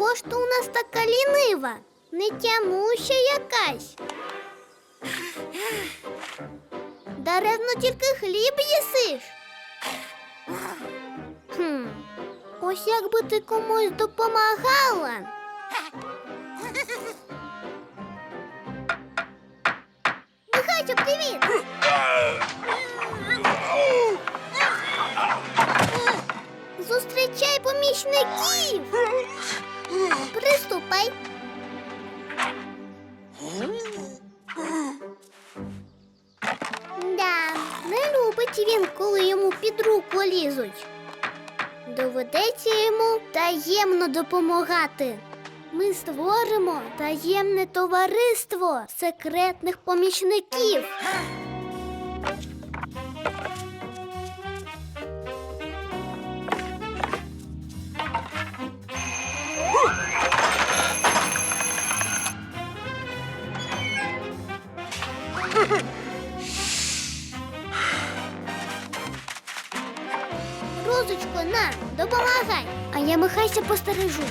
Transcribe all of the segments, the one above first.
чого ж то у нас така лінива? Не тямуща якась. Даремно тільки хліб їсиш. Хм. Ось якби ти комусь допомагала. Михайло, привіт! Зустрічай помічників! Приступай! Да, не любить він, коли йому під руку лізуть. Доведеться йому таємно допомагати. Ми створимо таємне товариство секретних помічників. Михайся постережу.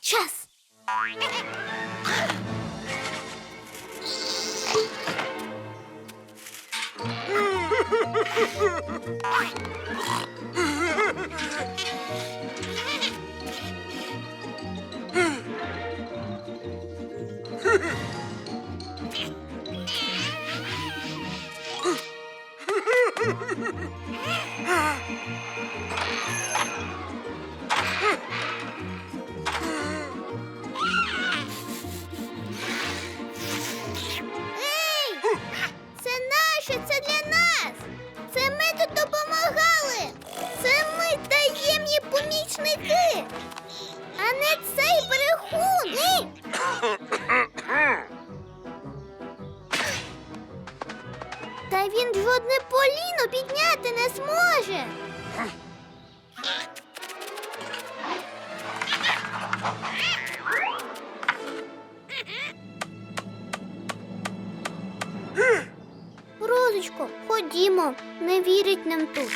Час. Ей! Це наше, це для нас. Це ми тут допомагали. Це ми таємні помічники, а не цей брехун. Та він жодне поліно підняти не зможе. Розочко, ходімо, не вірить нам тут.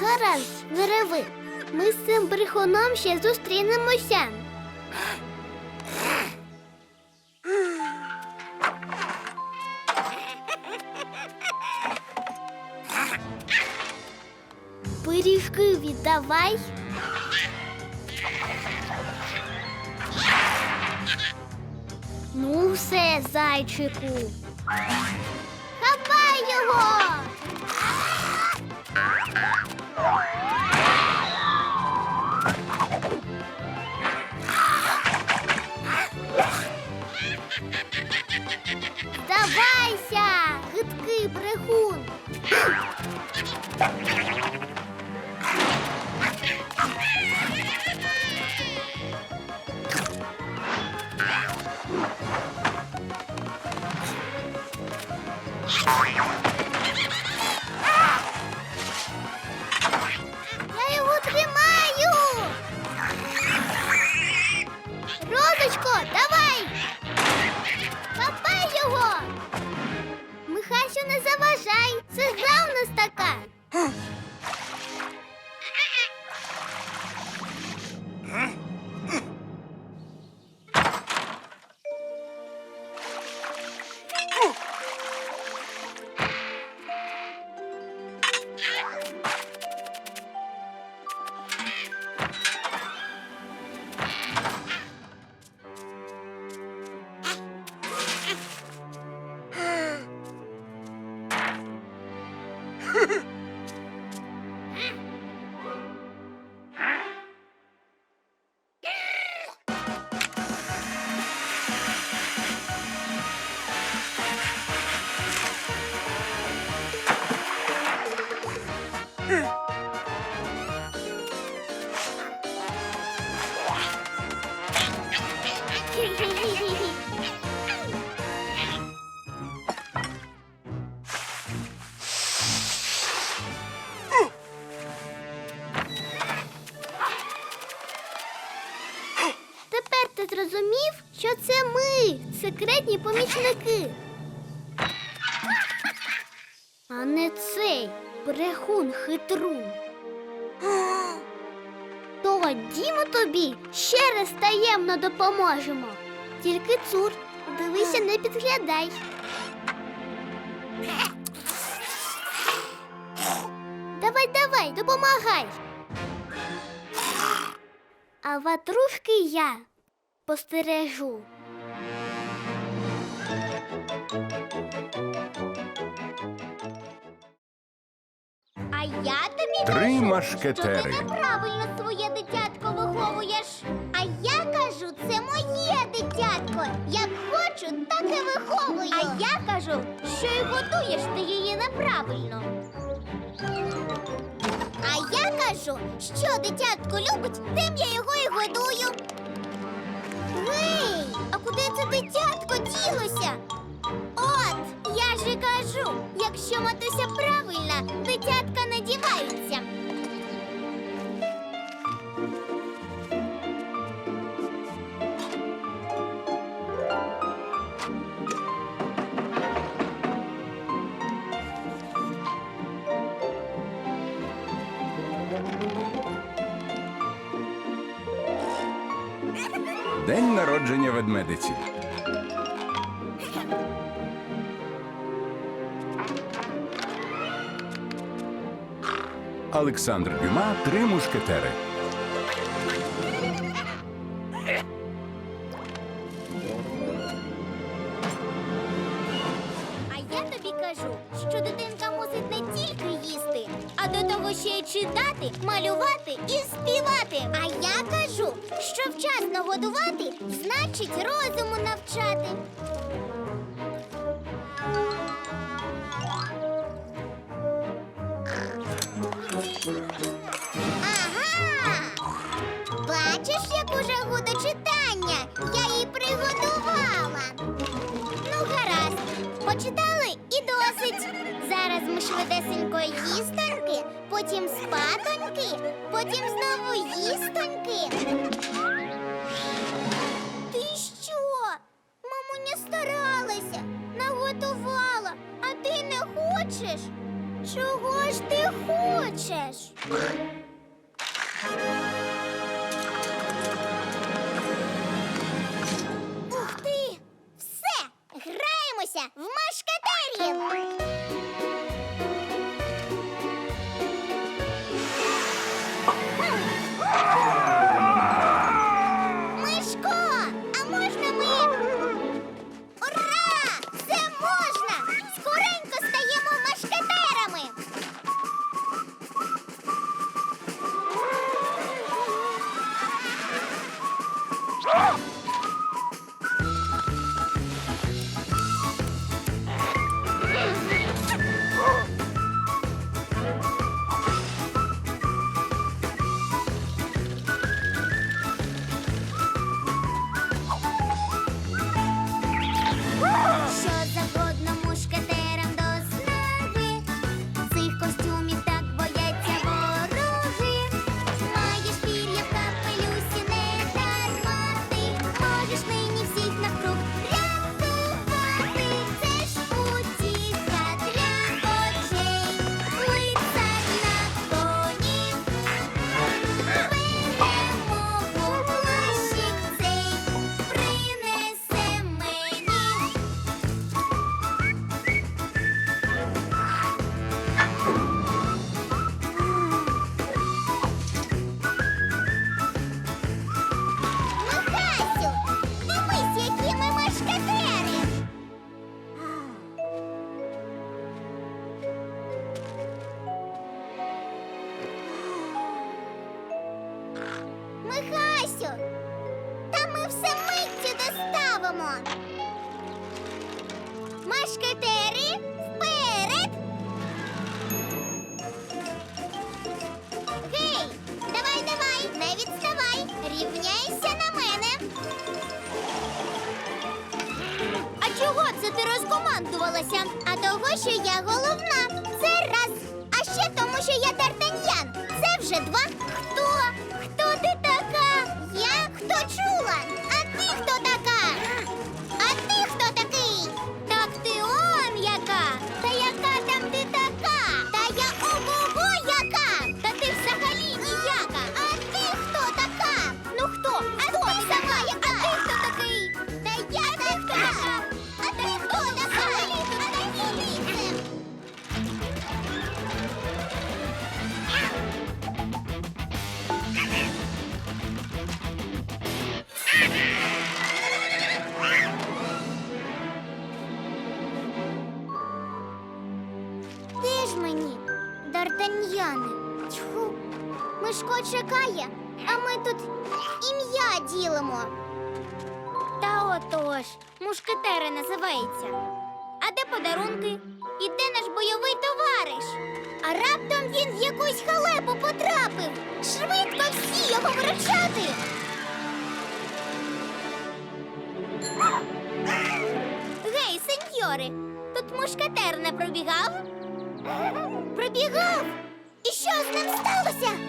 Гаразд, не. Ми з цим брехуном ще зустрінемося. Віддавай. Ну, все, зайчику. Тепер ти зрозумів, що це ми, секретні помічники. А не цей брехун хитрун. Тоді ми тобі ще раз таємно допоможемо. Тільки цур, дивися, не підглядай. Давай, давай, допомагай. А ватрушки я постережу. Я тобі Три кажу, що ти неправильно своє дитятко виховуєш. А я кажу, це моє дитятко. Як хочу, так і виховую. А я кажу, що й годуєш ти її неправильно. А я кажу, що дитятко любить, тим я його і годую. Гей, а куди це дитятко ділося? От, я ж і кажу, якщо матуся День народження ведмедиці. Олександр Дюма Три мушкетери. Що вчасно годувати значить розуму навчати. Ага! Бачиш, яку жагу до читання? Я її приготувала. Ну, гаразд, почитали і досить. Зараз ми швидесенько їстоньки, потім спатоньки, потім знову їстоньки. Чого це ти розкомандувалася? А того, що я головна. Це раз. А ще тому, що я Д'Артаньян. Це вже два. Ми тут ім'я ділимо. Та отож, мушкетери називається. А де подарунки? І де наш бойовий товариш? А раптом він в якусь халепу потрапив. Швидко всі його виручати. Гей, сеньори, тут мушкетер не пробігав? Пробігав? І що з ним сталося?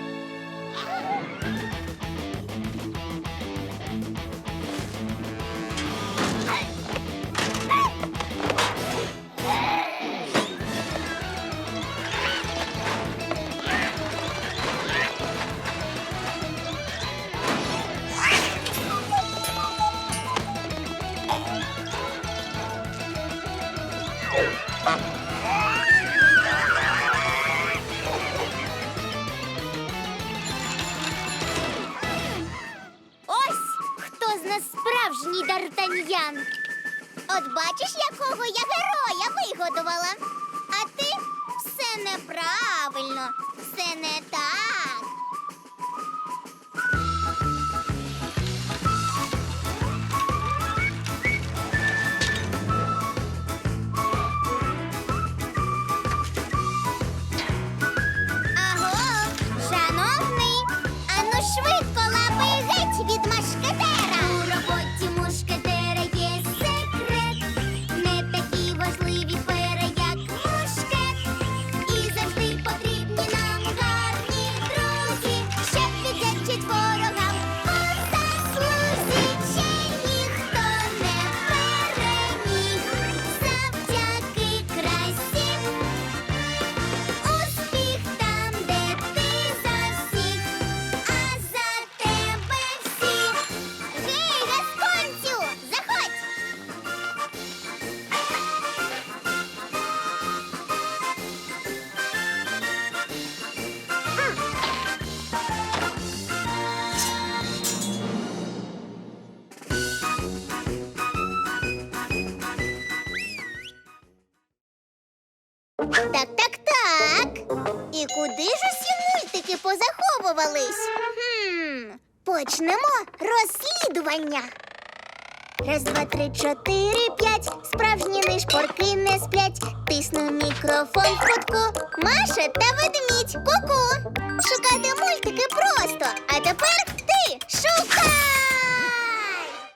От бачиш, якого я героя вигодувала. А ти все неправильно, все не так. Так, так, так. І куди ж усі мультики позаховувались? Хм, почнемо розслідування. Раз, два, три, чотири, п'ять. Справжні нишпорки не сплять. Тисну мікрофон в кутку. Маша та ведмідь. Ку-ку. Шукати мультики просто. А тепер ти шукай.